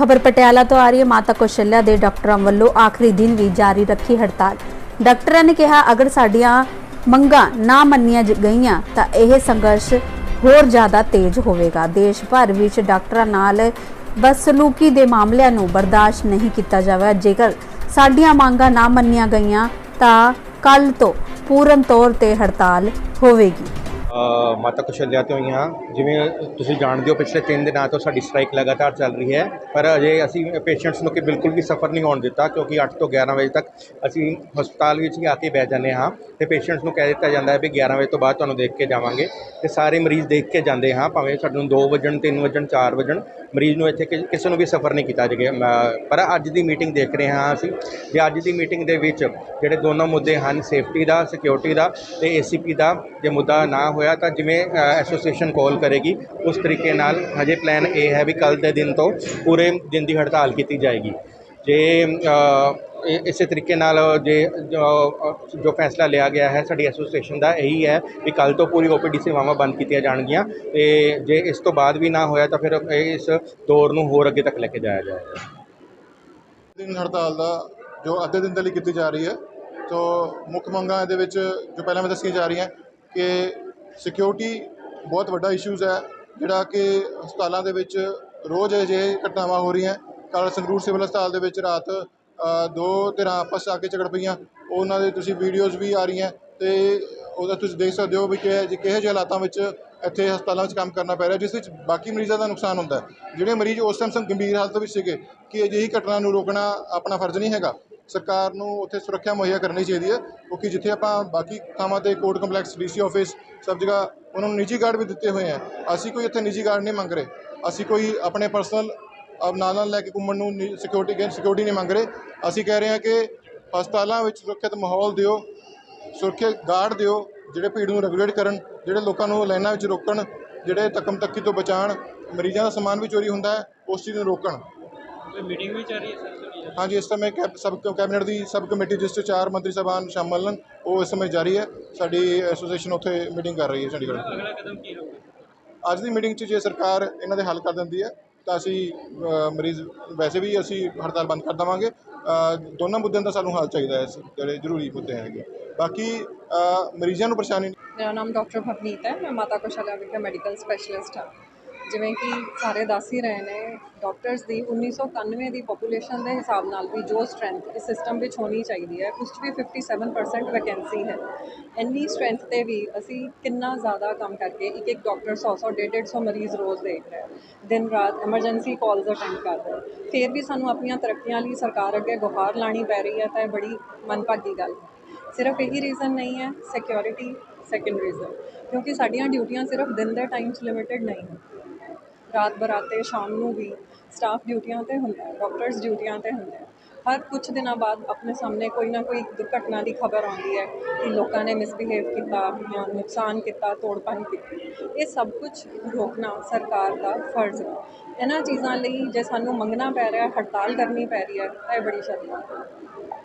ਖਬਰ ਪਟਿਆਲਾ ਤੋਂ ਆ ਰਹੀ ਹੈ। ਮਾਤਾ ਕੌਸ਼ਲਿਆ ਦੇ ਡਾਕਟਰਾਂ ਵੱਲੋਂ ਆਖਰੀ ਦਿਨ ਵੀ ਜਾਰੀ ਰੱਖੀ ਹੜਤਾਲ। ਡਾਕਟਰਾਂ ਨੇ ਕਿਹਾ, ਅਗਰ ਸਾਡੀਆਂ ਮੰਗਾਂ ਨਾ ਮੰਨੀਆਂ ਗਈਆਂ, ਤਾਂ ਇਹ ਸੰਘਰਸ਼ ਹੋਰ ਜ਼ਿਆਦਾ ਤੇਜ਼ ਹੋਵੇਗਾ। ਦੇਸ਼ ਭਰ ਵਿੱਚ ਡਾਕਟਰਾਂ ਨਾਲ ਬਸਲੂਕੀ ਦੇ ਮਾਮਲਿਆਂ ਨੂੰ ਬਰਦਾਸ਼ਤ ਨਹੀਂ ਕੀਤਾ ਜਾਵੇਗਾ। ਜੇਕਰ ਸਾਡੀਆਂ ਮੰਗਾਂ ਨਾ ਮੰਨੀਆਂ ਗਈਆਂ, ਤਾਂ ਕੱਲ ਤੋਂ ਪੂਰਨ ਤੌਰ ਤੇ ਹੜਤਾਲ ਹੋਵੇਗੀ। ਮਾਤਾ ਕੁਸ਼ਲਿਆ ਤੋਂ ਹੀ ਹਾਂ। ਜਿਵੇਂ ਤੁਸੀਂ ਜਾਣਦੇ ਹੋ, ਪਿਛਲੇ 3 ਦਿਨਾਂ ਤੋਂ ਸਾਡੀ ਸਟ੍ਰਾਈਕ ਲਗਾਤਾਰ ਚੱਲ ਰਹੀ ਹੈ। ਪਰ ਅਜੇ ਅਸੀਂ ਪੇਸ਼ੈਂਟਸ ਨੂੰ ਕਿ ਬਿਲਕੁਲ ਵੀ ਸਫਰ ਨਹੀਂ ਹੋਣ ਦਿੱਤਾ, ਕਿਉਂਕਿ 8 ਤੋਂ 11 ਵਜੇ ਤੱਕ ਅਸੀਂ ਹਸਪਤਾਲ ਵਿੱਚ ਹੀ ਆ ਕੇ ਬਹਿ ਜਾਂਦੇ ਹਾਂ ਤੇ ਪੇਸ਼ੈਂਟਸ ਨੂੰ ਕਹਿ ਦਿੱਤਾ ਜਾਂਦਾ ਹੈ ਵੀ 11 ਵਜੇ ਤੋਂ ਬਾਅਦ ਤੁਹਾਨੂੰ ਦੇਖ ਕੇ ਜਾਵਾਂਗੇ ਤੇ ਸਾਰੇ ਮਰੀਜ਼ ਦੇਖ ਕੇ ਜਾਂਦੇ ਹਾਂ, ਭਾਵੇਂ ਸਾਨੂੰ 2 ਵਜਣ 3 ਵਜਣ 4 ਵਜਣ, ਮਰੀਜ਼ ਨੂੰ ਇੱਥੇ ਕਿਸੇ ਨੂੰ ਵੀ ਸਫਰ ਨਹੀਂ ਕੀਤਾ ਜਗੇ ਪਰ ਅੱਜ ਦੀ ਮੀਟਿੰਗ ਦੇਖ ਰਹੇ ਹਾਂ ਅਸੀਂ ਜੇ ਅੱਜ ਦੀ ਮੀਟਿੰਗ ਦੇ ਵਿੱਚ ਜਿਹੜੇ ਦੋਨੋਂ ਮੁੱਦੇ ਹਨ ਸੇਫਟੀ ਦਾ ਸਿਕਿਉਰਿਟੀ ਦਾ ਤੇ ਏਸੀਪੀ ਦਾ, ਜੇ ਮੁੱਦਾ ਨਾ ਹੋਇਆ ਤਾਂ ਜਿਵੇਂ ਐਸੋਸੀਏਸ਼ਨ ਕਾਲ ਕਰੇਗੀ, ਉਸ ਤਰੀਕੇ ਨਾਲ ਹਜੇ ਪਲਾਨ ਇਹ ਹੈ ਵੀ ਕੱਲ ਦੇ ਦਿਨ ਤੋਂ ਪੂਰੇ ਦਿਨ ਦੀ ਹੜਤਾਲ ਕੀਤੀ ਜਾਏਗੀ। ਜੇ ਇਸੇ ਤਰੀਕੇ ਨਾਲ ਜੇ, ਜੋ ਫੈਸਲਾ ਲਿਆ ਗਿਆ ਹੈ, ਸਾਡੀ ਐਸੋਸੀਏਸ਼ਨ ਦਾ ਇਹੀ ਹੈ ਵੀ ਕੱਲ ਤੋਂ ਪੂਰੀ ਓਪੀਡੀ ਸੇਵਾਵਾਂ ਬੰਦ ਕੀਤੀਆਂ ਜਾਣਗੀਆਂ ਤੇ ਜੇ ਇਸ ਤੋਂ ਬਾਅਦ ਵੀ ਨਾ ਹੋਇਆ ਤਾਂ ਫਿਰ ਇਹ ਇਸ ਦੌਰ ਨੂੰ ਹੋਰ ਅੱਗੇ ਤੱਕ ਲੈ ਕੇ ਜਾਇਆ ਜਾਏਗਾ। ਦਿਨ ਹੜਤਾਲ ਦਾ, ਜੋ ਅੱਧੇ ਦਿਨ ਦੇ ਲਈ ਕੀਤੀ ਜਾ ਰਹੀ ਹੈ ਤੋ ਮੁੱਖ ਮੰਗਾਂ ਇਹਦੇ ਵਿੱਚ ਜੋ ਪਹਿਲਾਂ ਮੈਂ ਦੱਸੀਆਂ ਜਾ ਰਹੀਆਂ, ਕਿ ਸਿਕਿਉਰਿਟੀ ਬਹੁਤ ਵੱਡਾ ਇਸ਼ੂਜ਼ ਹੈ, ਜਿਹੜਾ ਕਿ ਹਸਪਤਾਲਾਂ ਦੇ ਵਿੱਚ ਰੋਜ਼ ਅਜਿਹੇ ਘਟਨਾਵਾਂ ਹੋ ਰਹੀਆਂ। ਕੱਲ੍ਹ ਸੰਗਰੂਰ ਸਿਵਲ ਹਸਪਤਾਲ ਦੇ ਵਿੱਚ ਰਾਤ ਦੋ ਧਿਰਾਂ ਆਪਸ 'ਚ ਆ ਕੇ ਝਗੜ ਪਈਆਂ। ਉਹਨਾਂ ਦੇ ਤੁਸੀਂ ਵੀਡੀਓਜ਼ ਵੀ ਆ ਰਹੀਆਂ ਅਤੇ ਉਹਦਾ ਤੁਸੀਂ ਦੇਖ ਸਕਦੇ ਹੋ ਵੀ ਕਿਹੋ ਜਿਹੇ ਕਿਹੋ ਜਿਹੇ ਹਾਲਾਤਾਂ ਵਿੱਚ ਇੱਥੇ ਹਸਪਤਾਲਾਂ 'ਚ ਕੰਮ ਕਰਨਾ ਪੈ ਰਿਹਾ, ਜਿਸ ਵਿੱਚ ਬਾਕੀ ਮਰੀਜ਼ਾਂ ਦਾ ਨੁਕਸਾਨ ਹੁੰਦਾ ਜਿਹੜੇ ਮਰੀਜ਼ ਉਸ ਟਾਈਮ ਸੰ ਗੰਭੀਰ ਹਾਲਤ ਵਿੱਚ ਸੀਗੇ ਕਿ ਅਜਿਹੀ ਘਟਨਾ ਨੂੰ ਰੋਕਣਾ ਆਪਣਾ ਫਰਜ਼ ਨਹੀਂ ਹੈਗਾ। ਸਰਕਾਰ ਨੂੰ ਉੱਥੇ ਸੁਰੱਖਿਆ ਮੁਹੱਈਆ ਕਰਨੀ ਚਾਹੀਦੀ ਹੈ, ਕਿਉਂਕਿ ਜਿੱਥੇ ਆਪਾਂ ਬਾਕੀ ਥਾਵਾਂ ਤੇ ਕੋਰਟ ਕੰਪਲੈਕਸ ਡੀਸੀ ਆਫਿਸ ਸਭ ਜਗ੍ਹਾ ਉਹਨਾਂ ਨੂੰ ਨਿੱਜੀ ਗਾਰਡ ਵੀ ਦਿੱਤੇ ਹੋਏ ਆ ਅਸੀਂ ਕੋਈ ਇੱਥੇ ਨਿੱਜੀ ਗਾਰਡ ਨਹੀਂ ਮੰਗ ਰਹੇ। ਅਸੀਂ ਕੋਈ ਆਪਣੇ ਪਰਸਨਲ ਨਾਲ ਨਾਲ ਲੈ ਕੇ ਘੁੰਮਣ ਨੂੰ ਸਿਕਿਉਰਿਟੀ ਗੈਰ ਸਿਕਿਉਰਿਟੀ ਨਹੀਂ ਮੰਗ ਰਹੇ। ਅਸੀਂ ਕਹਿ ਰਹੇ ਹਾਂ ਕਿ ਹਸਪਤਾਲਾਂ ਵਿੱਚ ਸੁਰੱਖਿਅਤ ਮਾਹੌਲ ਦਿਓ, ਸੁਰੱਖਿਅਤ ਗਾਰਡ ਦਿਓ, ਜਿਹੜੇ ਭੀੜ ਨੂੰ ਰੈਗੂਲੇਟ ਕਰਨ, ਜਿਹੜੇ ਲੋਕਾਂ ਨੂੰ ਲਾਈਨਾਂ ਵਿੱਚ ਰੋਕਣ, ਜਿਹੜੇ ਧੱਕਮ ਤੱਕੀ ਤੋਂ ਬਚਾਉਣ, ਮਰੀਜ਼ਾਂ ਦਾ ਸਮਾਨ ਵੀ ਚੋਰੀ ਹੁੰਦਾ ਹੈ, ਉਸ ਚੀਜ਼ ਨੂੰ ਰੋਕਣ। ਮੀਟਿੰਗ ਵੀ ਚੱਲ ਰਹੀ ਹੈ ਸਰ? ਹਾਂਜੀ ਇਸ ਸਮੇਂ ਕੈਬ ਸਬ ਕੈਬਨਿਟ ਦੀ ਸਬ ਕਮੇਟੀ ਜਿਸ 'ਚ ਚਾਰ ਮੰਤਰੀ ਸਾਹਿਬਾਨ ਸ਼ਾਮਲ ਹਨ ਉਹ ਇਸ ਸਮੇਂ ਜਾਰੀ ਹੈ। ਸਾਡੀ ਐਸੋਸੀਏਸ਼ਨ ਉੱਥੇ ਮੀਟਿੰਗ ਕਰ ਰਹੀ ਹੈ ਚੰਡੀਗੜ੍ਹ ਅਗਲਾ ਕਦਮ ਕੀ ਹੋਊਗਾ? ਅੱਜ ਦੀ ਮੀਟਿੰਗ 'ਚ ਜੇ ਸਰਕਾਰ ਇਹਨਾਂ ਦੇ ਹੱਲ ਕਰ ਦਿੰਦੀ ਹੈ ਤਾਂ ਅਸੀਂ ਮਰੀਜ਼ ਵੈਸੇ ਵੀ ਅਸੀਂ ਹੜਤਾਲ ਬੰਦ ਕਰ ਦੇਵਾਂਗੇ। ਦੋਨਾਂ ਮੁੱਦਿਆਂ ਦਾ ਸਾਨੂੰ ਹੱਲ ਚਾਹੀਦਾ ਹੈ ਜਿਹੜੇ ਜ਼ਰੂਰੀ ਮੁੱਦੇ ਹੈਗੇ। ਬਾਕੀ ਮਰੀਜ਼ਾਂ ਨੂੰ ਪਰੇਸ਼ਾਨੀ ਮੇਰਾ ਨਾਮ ਡਾਕਟਰ ਭਵਨੀਤ ਹੈ ਮੈਂ ਮਾਤਾ ਕੋਸ਼ਾਲਾ ਵਿਖੇ ਮੈਡੀਕਲ ਸਪੈਸ਼ਲਿਸਟ ਹਾਂ। ਜਿਵੇਂ ਕਿ ਸਾਰੇ ਦੱਸ ਹੀ ਰਹੇ ਨੇ ਡਾਕਟਰਸ ਦੀ 1991 ਦੀ ਪੋਪੂਲੇਸ਼ਨ ਦੇ ਹਿਸਾਬ ਨਾਲ ਵੀ ਜੋ ਸਟਰੈਂਥ ਇਸ ਸਿਸਟਮ ਵਿੱਚ ਹੋਣੀ ਚਾਹੀਦੀ ਹੈ, ਉਸ 'ਚ ਵੀ 57% ਵੈਕੈਂਸੀ ਹੈ। ਇੰਨੀ ਸਟਰੈਂਥ ਤੇ ਵੀ ਅਸੀਂ ਕਿੰਨਾ ਜ਼ਿਆਦਾ ਕੰਮ ਕਰਕੇ ਇੱਕ ਇੱਕ ਡਾਕਟਰ 100 100 150 150 ਮਰੀਜ਼ ਰੋਜ਼ ਦੇਖ ਰਿਹਾ ਦਿਨ ਰਾਤ ਐਮਰਜੈਂਸੀ ਕਾਲਸ ਅਟੈਂਡ ਕਰ ਰਿਹਾ ਫਿਰ ਵੀ ਸਾਨੂੰ ਆਪਣੀਆਂ ਤਰੱਕੀਆਂ ਲਈ ਸਰਕਾਰ ਅੱਗੇ ਗੁਹਾਰ ਲਾਣੀ ਪੈ ਰਹੀ ਹੈ, ਤਾਂ ਇਹ ਬੜੀ ਮਨਭਾਗੀ ਗੱਲ ਹੈ। ਸਿਰਫ ਇਹੀ ਰੀਜ਼ਨ ਨਹੀਂ ਹੈ ਸਿਕਿਉਰਿਟੀ ਸੈਕੰਡ ਰੀਜ਼ਨ ਕਿਉਂਕਿ ਸਾਡੀਆਂ ਡਿਊਟੀਆਂ ਸਿਰਫ ਦਿਨ ਦੇ ਟਾਈਮ 'ਚ ਲਿਮਿਟਡ ਨਹੀਂ। ਹੈ ਰਾਤ ਬਰਾਤੇ ਸ਼ਾਮ ਨੂੰ ਵੀ ਸਟਾਫ ਡਿਊਟੀਆਂ ਤੇ ਹੁੰਦਾ ਹੈ ਡਾਕਟਰਸ ਡਿਊਟੀਆਂ ਤੇ ਹੁੰਦੇ ਹੈ ਹਰ ਕੁਝ ਦਿਨਾਂ ਬਾਅਦ ਆਪਣੇ ਸਾਹਮਣੇ ਕੋਈ ਨਾ ਕੋਈ ਦੁਰਘਟਨਾ ਦੀ ਖਬਰ ਆਉਂਦੀ ਹੈ ਕਿ ਲੋਕਾਂ ਨੇ ਮਿਸਬਿਹੇਵ ਕੀਤਾ ਜਾਂ ਨੁਕਸਾਨ ਕੀਤਾ, ਤੋੜਪੰਨ ਕੀਤੀ। ਇਹ ਸਭ ਕੁਝ ਰੋਕਣਾ ਸਰਕਾਰ ਦਾ ਫਰਜ਼ ਹੈ। ਇਹਨਾਂ ਚੀਜ਼ਾਂ ਲਈ ਜੇ ਸਾਨੂੰ ਮੰਗਣਾ ਪੈ ਰਿਹਾ, ਹੜਤਾਲ ਕਰਨੀ ਪੈ ਰਹੀ ਹੈ ਤਾਂ ਇਹ ਬੜੀ ਸ਼ਰਮ ਹੈ